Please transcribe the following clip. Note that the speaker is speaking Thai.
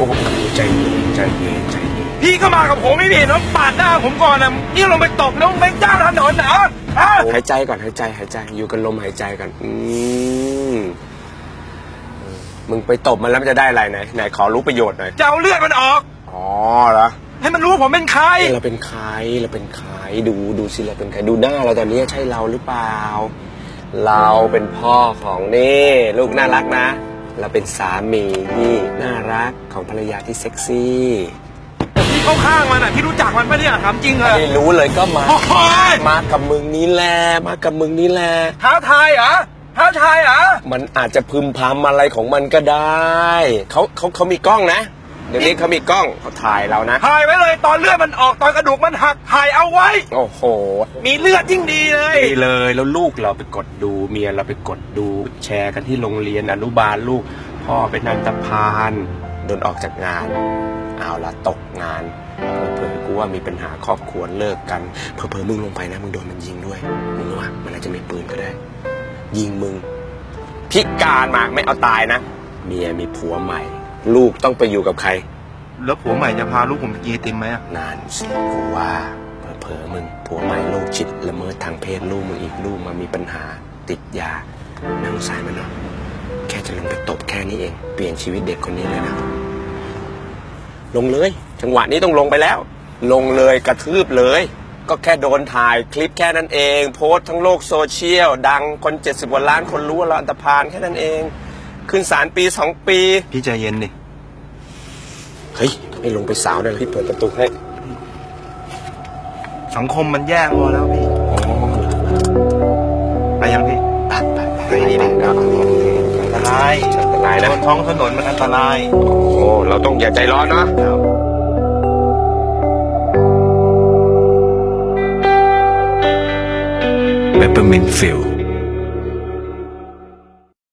อ้โหใจเย็นใจเย็นใจเย็นพี่ก็มากับผมไม่เห็นแล้วปาดหน้าผมก่อนนะนี่ลงไปตบแล้วไปจ้าถนนเหรอฮะหายใจก่อนหายใจหายใจ อยู่กันลมหายใจกันอืมมึงไปตบมันแล้วมันจะได้อะไรไหนไหนขอรู้ประโยชน์หน่อยจะเอาเลือดมันออกอ๋อเหรอให้มันรู้ผมเป็นใครเราเป็นใครเราเป็นใครดูดูสิเราเป็นใครดูหน้าเราตอนนี้ใช่เราหรือเปล่า เราเป็นพ่อของนี่ ลูกน่ารักนะ เราเป็นสามีที่น่ารักของภรรยาที่เซ็กซี่พี่เข้าข้างมันอะพี่รู้จักมันปะเนี่ยถามจริงเหรอไม่รู้เลยก็มาโอ้ยมากับมึงนี่แหละมากับมึงนี่แหละท้าทายเหรอท้าทายเหรอมันอาจจะพึมพำอะไรของมันก็ได้เขาเขาเขามีกล้องนะ เดี๋ยวนี้เขามีกล้องเขาถ่ายเรานะ ถ่ายไว้เลยตอนเลือดมันออกตอนกระดูกมันหักถ่ายเอาไว้ โอ้โห มีเลือดยิ่งดีเลย ดีเลยแล้วลูกเราไปกดดูเมียเราไปกดดูแชร์กันที่โรงเรียนอนุบาลลูก พ่อเป็นนันตพานโดนออกจากงาน เอาละตกงานเผลอๆกูว่ามีปัญหาครอบครัวเลิกกันเผลอๆมึงลงไปนะมึงโดนมันยิงด้วยมึงรู้ว่ามันอาจจะมีปืนก็ได้ ยิงมึงพิการมาไม่เอาตายนะเมียมีผัวใหม่ ลูกต้องไปอยู่กับใคร แล้วผัวใหม่จะพาลูกผมไปกินไอติมไหมอะนานสิกูว่าเผลอๆมึงผัวใหม่โรคจิตละเมิดทางเพศลูกมึงอีกลูกมามีปัญหาติดยาน่าสงสารมันเนาะแค่จะลงไปตบแค่นี้เอง เปลี่ยนชีวิตเด็กคนนี้เลยนะ ลงเลย จังหวะนี้ต้องลงไปแล้ว ลงเลยกระทืบเลย ก็แค่โดนถ่ายคลิปแค่นั้นเอง โพสต์ทั้งโลกโซเชียล ดังคนเจ็ดสิบกว่าล้านคนรู้ว่าเราอันตรพานแค่นั้นเอง ขึ้นศาลปีสองปี พี่ใจเย็นดิเฮ้ยไม่ลงไปสาวเลยพี่เปิดประตูให้สังคมมันแย่พอแล้วพี่อ๋อไปยังพี่ไปไปไปไปนี่ดิเอาเอาเอาอันตรายอันตรายบนะนท้องถนนมันอันตราย โอ้เราต้องอย่าใจร้อนเนาะ Peppermint Fill